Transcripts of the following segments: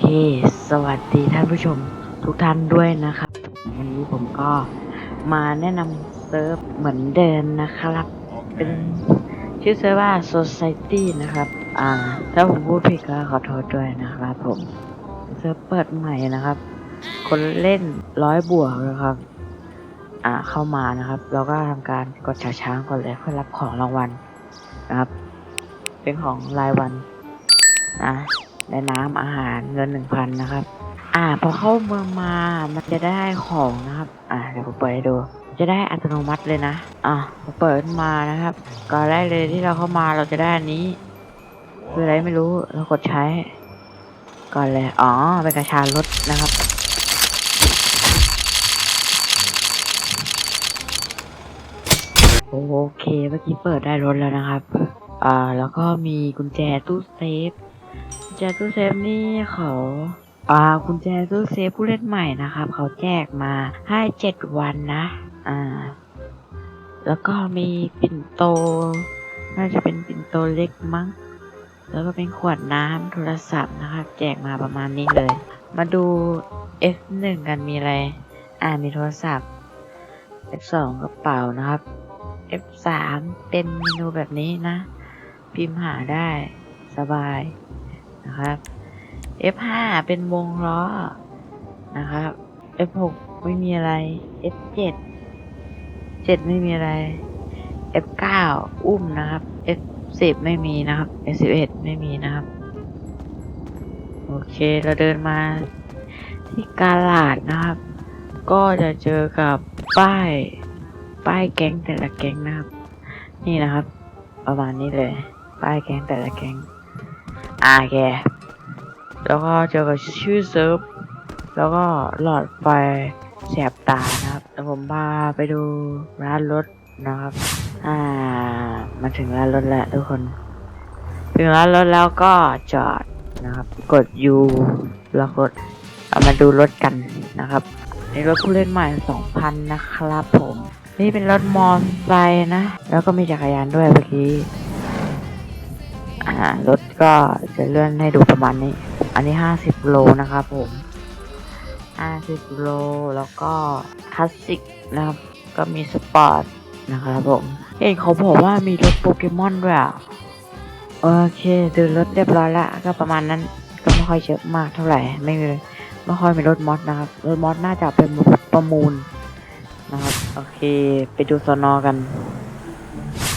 เค สวัสดีท่านผู้ชมทุกท่านด้วยนะครับ วันนี้ผมก็มาแนะนำเซิร์ฟเหมือนเดิมนะครับเป็นชื่อเซิร์ฟว่า Society นะครับ อ่า ถ้าผมพูดผิดก็ขอโทษด้วยนะครับผม เซิร์ฟเปิดใหม่นะครับ คนเล่นร้อยบวกนะครับ อ่า เข้ามานะครับเราก็ทำการกดช้าช้างก่อนเลยเพื่อรับของรางวัลนะครับ เป็นของรายวันนะ และน้ำอาหารเงินหนึ่งพันนะครับ อ่าพอเข้าเมืองมามันจะได้ของนะครับ อ่าเดี๋ยวผมเปิดให้ดู จะได้อัตโนมัติเลยนะ อะพอเปิดมานะครับ ก็ได้เลยที่เราเข้ามาเราจะได้อันนี้ คืออะไรไม่รู้เรากดใช้ ก่อนเลย อ๋อเป็นกระชารถนะครับโอเคเมื่อกี้เปิดได้รถแล้วนะครับ อ่า แล้วก็มีกุญแจตู้เซฟ แจตู้เซฟนี่เขาอ่ากุญแจตู้เซฟผู้เล่นใหม่นะครับ เขาแจกมาให้เจ็ดวันนะ อ่า แล้วก็มีปิ่นโต น่าจะเป็นปิ่นโตเล็กมั้ง แล้วก็เป็นขวดน้ำโทรศัพท์นะครับ แจกมาประมาณนี้เลย มาดู F1 กันมีอะไร อ่ามีโทรศัพท์ F2 กระเป๋านะครับ F3 เป็นเมนูแบบนี้นะ พิมพ์หาได้สบาย นะครับ F5 เป็นวงล้อนะครับ F6 ไม่มีอะไร F7 7 ไม่มีอะไร F9 อุ้มนะครับ F10 ไม่มีนะครับ F11 ไม่มีนะครับ โอเคเราเดินมาที่กาลาดนะครับ ก็จะเจอกับป้ายป้ายแก๊งแต่ละแก๊งนะครับ นี่นะครับ ประมาณนี้เลย ป้ายแก๊งแต่ละแก๊ง อ่าแกแล้วก็เจอกับชื่อเซิร์ฟ แล้วก็หลอดไฟแสบตานะครับแล้วผมพาไปดูร้านรถนะครับ อ่า มาถึงร้านรถแล้วทุกคน ถึงร้านรถแล้วก็จอดนะครับ กด U แล้วกดเอามาดูรถกันนะครับ ในรถผู้เล่นใหม่ 2,000 นะครับผม นี่เป็นรถมอเตอร์ไซค์นะ แล้วก็มีจักรยานด้วยเมื่อกี้ อ่ารถก็จะเลื่อนให้ดูประมาณนี้ อันนี้50โลนะครับผม50โลแล้วก็คลาสสิกนะครับ ก็มีสปอร์ตนะครับผมเห็นเขาบอกว่ามีรถโปเกมอนด้วยอะโอเคดูรถเรียบร้อยละก็ประมาณนั้นก็ไม่ค่อยเยอะมากเท่าไหร่ไม่มีไม่ค่อยมีรถมอสนะครับรถมอสน่าจะเป็นประมูลนะครับโอเค ไปดูสนอกัน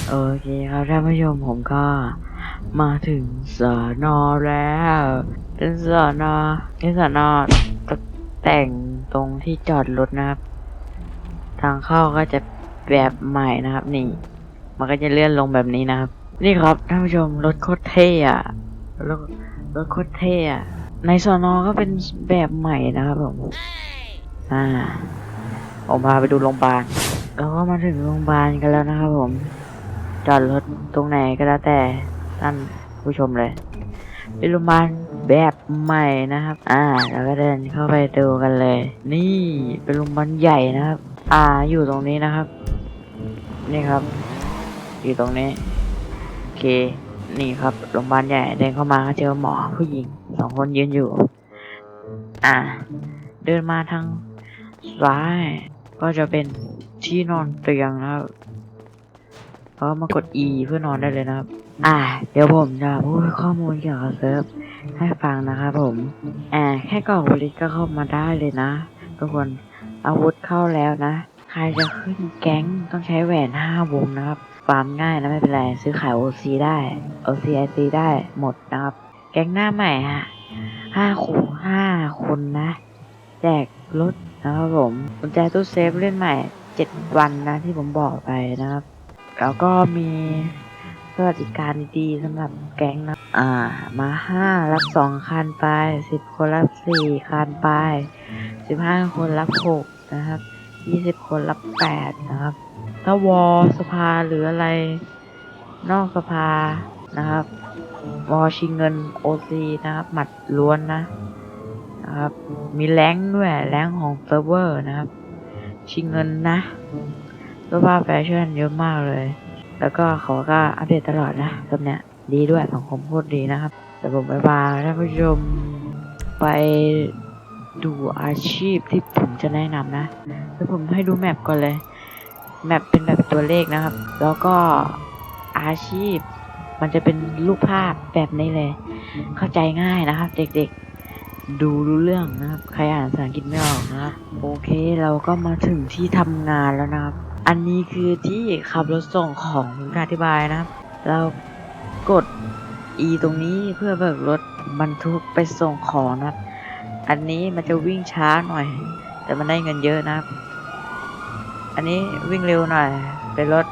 โอเคครับท่านผู้ชมผมก็ มาถึงสอนอแล้ว เป็นสอนอเป็นสอนอตกแต่งตรงที่จอดรถนะครับ ทางเข้าก็จะแบบใหม่นะครับนี่ มันก็จะเลื่อนลงแบบนี้นะครับ นี่ครับท่านผู้ชมรถโคตรเท่อะรถรถโคตรเท่อะในสอนอก็เป็นแบบใหม่นะครับผมอ่าผมพาไปดูโรงพยาบาลเราก็มาถึงโรงพยาบาลกันแล้วนะครับผม จอดรถตรงไหนก็แล้วแต่ ท่านผู้ชมเลยเป็นโรงพยาบาลแบบใหม่นะครับ อ่า แล้วก็เดินเข้าไปดูกันเลย นี่เป็นโรงพยาบาลใหญ่นะครับ อ่า อยู่ตรงนี้นะครับ นี่ครับ อยู่ตรงนี้ โอเค นี่ครับโรงพยาบาลใหญ่ เดินเข้ามาเจอหมอผู้หญิงสองคนยืนอยู่ อ่า เดินมาทางซ้าย ก็จะเป็นที่นอนเตียงนะครับ ก็มากด E เพื่อนอนได้เลยนะครับ อ่า เดี๋ยวผมจะพูดข้อมูลเกี่ยวกับเซิร์ฟให้ฟังนะครับผม อ่า แค่กรอกบริสก็เข้ามาได้เลยนะ ทุกคน อาวุธเข้าแล้วนะ ใครจะขึ้นแก๊งต้องใช้แหวนห้าวงนะครับ ฟาร์มง่ายนะไม่เป็นไร ซื้อขาย OC ได้ OCIC ไอซีได้หมดนะครับ แก๊งหน้าใหม่ฮะห้าคูห้าคนนะ แจกรถนะครับผมกุญแจตู้เซฟเล่นใหม่เจ็ดวันนะที่ผมบอกไปนะครับ แล้วก็มี สวัสดิการดีๆสำหรับแก๊งนะ อ่า มาห้ารับสองคันไปสิบคนรับสี่คันไปสิบห้าคนรับหกนะครับยี่สิบคนรับแปดนะครับ ถ้าวอสภาหรืออะไร นอกสภานะครับ วอชิงเงินโอซีนะครับ หมัดล้วนนะนะครับ มีแรงด้วยแรงของเซิร์ฟเวอร์นะครับ ชิงเงินนะเสื้อผ้าแฟชั่นเยอะมากเลย แล้วก็เขาก็อัปเดตตลอดนะตรงเนี้ยดีด้วยสังคมโคตรดีนะครับแต่ผมไปบาท่านผู้ชมไปดูอาชีพที่ผมจะแนะนำนะเดี๋ยวผมให้ดูแมปก่อนเลย แมปเป็นแบบตัวเลขนะครับ แล้วก็อาชีพมันจะเป็นรูปภาพแบบนี้เลย เข้าใจง่ายนะครับ เด็กๆ ดูรู้เรื่องนะครับ ใครอ่านภาษาอังกฤษไม่ออกนะครับ โอเคเราก็มาถึงที่ทำงานแล้วนะครับ อันนี้คือที่ขับรถส่งของผมจะอธิบายนะครับ เรากด E ตรงนี้เพื่อเบิกรถบรรทุกไปส่งของนะครับ อันนี้มันจะวิ่งช้าหน่อย แต่มันได้เงินเยอะนะครับ อันนี้วิ่งเร็วหน่อย เป็นรถ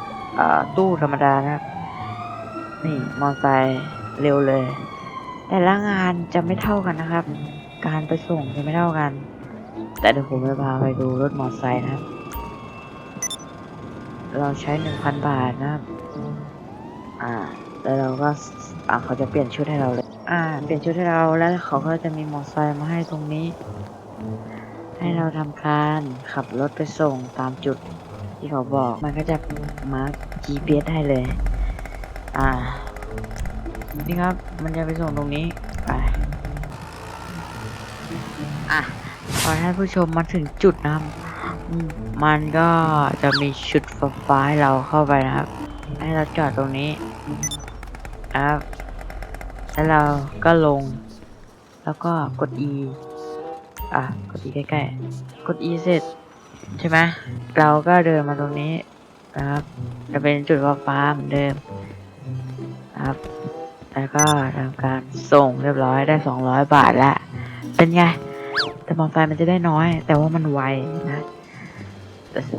ตู้ธรรมดานะครับ นี่มอเตอร์ไซค์เร็วเลย แต่ละงานจะไม่เท่ากันนะครับ การไปส่งจะไม่เท่ากัน แต่เดี๋ยวผมจะพาไปดูรถมอเตอร์ไซค์นะครับ เราใช้หนึ่งพันบาทนะครับ อ่า แล้วเราก็ อ่าเขาจะเปลี่ยนชุดให้เราเลย อ่า เปลี่ยนชุดให้เราแล้วเขาก็จะมีมอเตอร์ไซค์มาให้ตรงนี้ ให้เราทำการขับรถไปส่งตามจุดที่เขาบอก มันก็จะมาร์ก GPS ให้เลย อ่า นี่ครับ มันจะไปส่งตรงนี้ ไป อะพอท่านผู้ชมมาถึงจุดนะครับ มันก็จะมีชุดฟ้าให้เราเข้าไปนะครับ ให้เราจอดตรงนี้นะครับ แล้วเราก็ลง แล้วก็กด E อะ กด E ใกล้ๆ กด E เสร็จใช่ไหมเราก็เดินมาตรงนี้นะครับ จะเป็นจุดฟ้าเหมือนเดิมครับ แล้วก็ทำการส่งเรียบร้อยได้ 200 บาทแล้ว เป็นไง แต่มอไซค์มันจะได้น้อย แต่ว่ามันไวนะ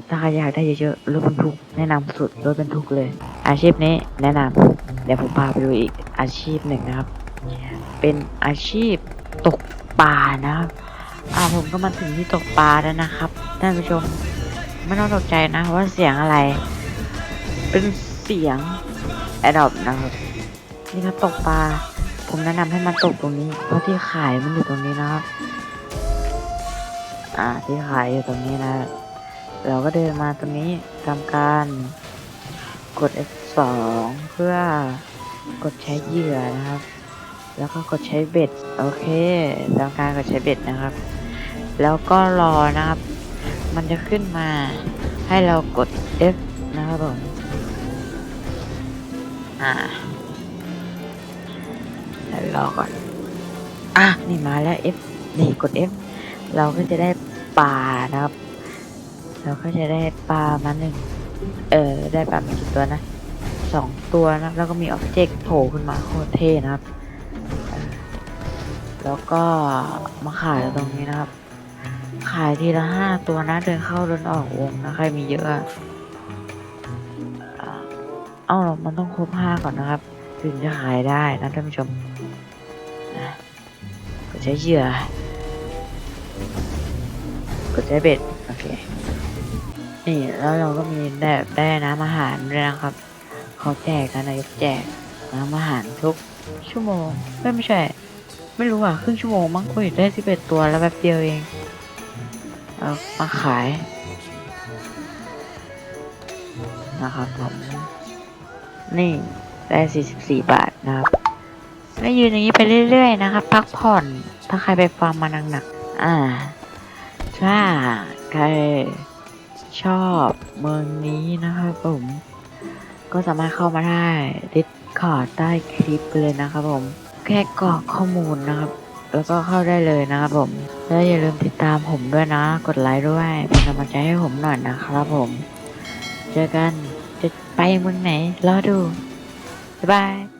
ถ้าใครอยากได้เยอะๆรถบรรทุกแนะนำสุดรถบรรทุกเลย อาชีพนี้แนะนำเดี๋ยวผมพาไปดูอีกอาชีพหนึ่งนะครับ เป็นอาชีพตกปลานะครับอ่าผมก็มาถึงที่ตกปลาแล้วนะครับท่านผู้ชมไม่ต้องตกใจนะว่าเสียงอะไร เป็นเสียงแอดดอปนะครับนี่ครับตกปลาผมแนะนำให้มันตกตรงนี้ เพราะที่ขายมันอยู่ตรงนี้นะครับ อ่าที่ขายอยู่ตรงนี้นะ เราก็เดินมาตรงนี้ทำการกด F2 เพื่อกดใช้เหยื่อนะครับ แล้วก็กดใช้เบ็ด โอเคทำการกดใช้เบ็ดนะครับ แล้วก็รอนะครับ มันจะขึ้นมาให้เรากด F นะครับผมอ่าแล้วรอก่อน อะ นี่มาแล้ว F นี่กด F เราก็จะได้ปลานะครับ เราก็จะได้ปลามาหนึ่ง เออ ได้ปลามากี่ตัวนะสองตัวนะ แล้วก็มีอ็อบเจกต์โผล่ขึ้นมาโคตรเท่นะครับออแล้วก็มาขายตรงนี้นะครับ ขายทีละห้าตัวนะ เดินเข้าเดินออกวงนะ ใครมีเยอะอะอ่าเอ้ามันต้องครบห้าก่อนนะครับ ถึงจะขายได้นะท่านผู้ชมก็ใช้เหยื่อกดใช้เบ็ด โอเค นี่แล้วเราก็มีได้ได้น้ำอาหารด้วยนะครับเขาแจกนะนายกแจกน้ำอาหารทุกชั่วโมงไม่ไม่ใช่ ไม่รู้อะครึ่งชั่วโมงมั้งคุยได้สิบเอ็ดตัวแล้วแป๊บเดียวเองเอามาขายนะครับผมนี่ได้สี่สิบสี่บาทนะครับก็ยืนอย่างนี้ไปเรื่อยๆนะครับพักผ่อนถ้าใครไปฟาร์มมาหนักๆอ่าถ้าใคร ชอบเมืองนี้นะครับผม ก็สามารถเข้ามาได้ดิสคอร์ดใต้คลิปเลยนะครับผม แค่กรอกข้อมูลนะครับ แล้วก็เข้าได้เลยนะครับผม แล้วอย่าลืมติดตามผมด้วยนะ กดไลค์ด้วยเป็นกำลังใจให้ผมหน่อยนะครับผม เจอกันจะไปเมืองไหนรอดูบ๊ายบาย